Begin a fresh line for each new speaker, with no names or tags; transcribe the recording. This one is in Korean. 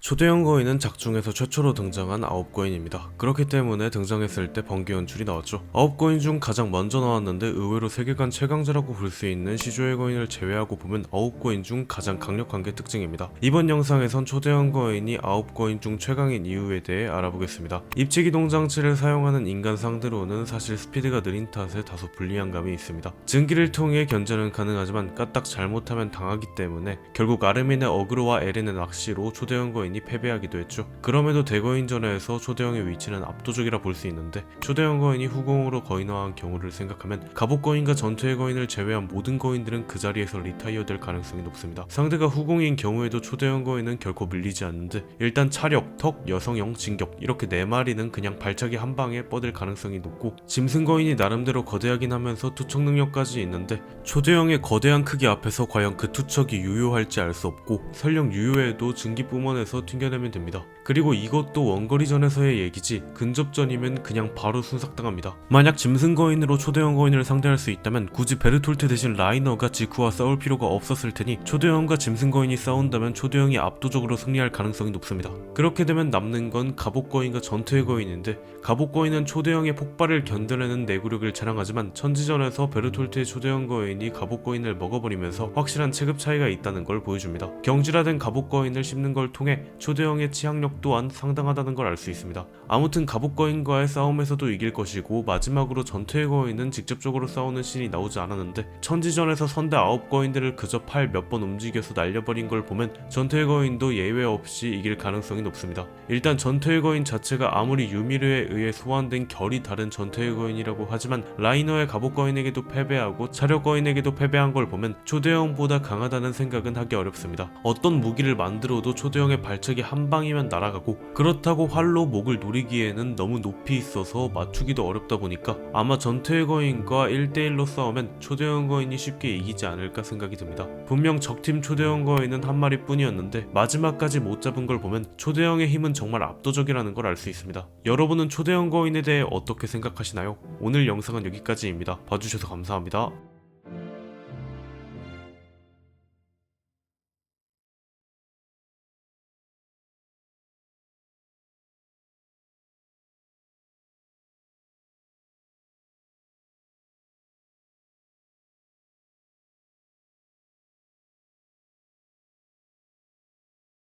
초대형 거인은 작중에서 최초로 등장한 아홉 거인입니다. 그렇기 때문에 등장했을 때 번개 연출이 나왔죠. 아홉 거인 중 가장 먼저 나왔는데 의외로 세계관 최강자라고 볼 수 있는 시조의 거인을 제외하고 보면 아홉 거인 중 가장 강력한 게 특징입니다. 이번 영상에선 초대형 거인이 아홉 거인 중 최강인 이유에 대해 알아보겠습니다. 입체 기 동 장치를 사용하는 인간 상대로는 사실 스피드가 느린 탓에 다소 불리한 감이 있습니다. 증기를 통해 견제는 가능하지만 까딱 잘못하면 당하기 때문에 결국 아르민의 어그로와 에렌의 낚시로 초대형 거인 이 패배하기도 했죠. 그럼에도 대거인전에서 초대형의 위치는 압도적이라 볼 수 있는데 초대형 거인이 후공으로 거인화한 경우를 생각하면 갑옷 거인과 전투의 거인을 제외한 모든 거인들은 그 자리에서 리타이어 될 가능성이 높습니다. 상대가 후공인 경우에도 초대형 거인은 결코 밀리지 않는데 일단 차력, 턱, 여성형, 진격 이렇게 네 마리는 그냥 발차기 한 방에 뻗을 가능성이 높고 짐승 거인이 나름대로 거대하긴 하면서 투척 능력까지 있는데 초대형의 거대한 크기 앞에서 과연 그 투척이 유효할지 알 수 없고 설령 유효해도 증기 뿜어내서 튕겨내면 됩니다. 그리고 이것도 원거리전에서의 얘기지 근접전이면 그냥 바로 순삭당합니다. 만약 짐승 거인으로 초대형 거인을 상대할 수 있다면 굳이 베르톨트 대신 라이너가 지쿠와 싸울 필요가 없었을 테니 초대형과 짐승 거인이 싸운다면 초대형이 압도적으로 승리할 가능성이 높습니다. 그렇게 되면 남는 건 갑옷 거인과 전투의 거인인데 갑옷 거인은 초대형의 폭발을 견뎌내는 내구력을 자랑하지만 천지전에서 베르톨트의 초대형 거인이 갑옷 거인을 먹어버리면서 확실한 체급 차이가 있다는 걸 보여줍니다. 경질화된 갑옷 거인을 씹는 걸 통해 초대형의 치악력 또한 상당하다는 걸 알 수 있습니다. 아무튼 갑옷 거인과의 싸움에서도 이길 것이고 마지막으로 전투의 거인은 직접적으로 싸우는 신이 나오지 않았는데 천지전에서 선대 아홉 거인들을 그저 팔 몇 번 움직여서 날려버린 걸 보면 전투의 거인도 예외 없이 이길 가능성이 높습니다. 일단 전투의 거인 자체가 아무리 유미르에 의해 소환된 결이 다른 전투의 거인이라고 하지만 라이너의 갑옷 거인에게도 패배하고 차력 거인에게도 패배한 걸 보면 초대형보다 강하다는 생각은 하기 어렵습니다. 어떤 무기를 만들어도 초대형의 발차기 한 방이면 날아가고 그렇다고 활로 목을 노리기에는 너무 높이 있어서 맞추기도 어렵다 보니까 아마 전투의 거인과 1대1로 싸우면 초대형 거인이 쉽게 이기지 않을까 생각이 듭니다. 분명 적팀 초대형 거인은 한 마리뿐이었는데 마지막까지 못 잡은 걸 보면 초대형의 힘은 정말 압도적이라는 걸 알 수 있습니다. 여러분은 초대형 거인에 대해 어떻게 생각하시나요? 오늘 영상은 여기까지입니다. 봐주셔서 감사합니다.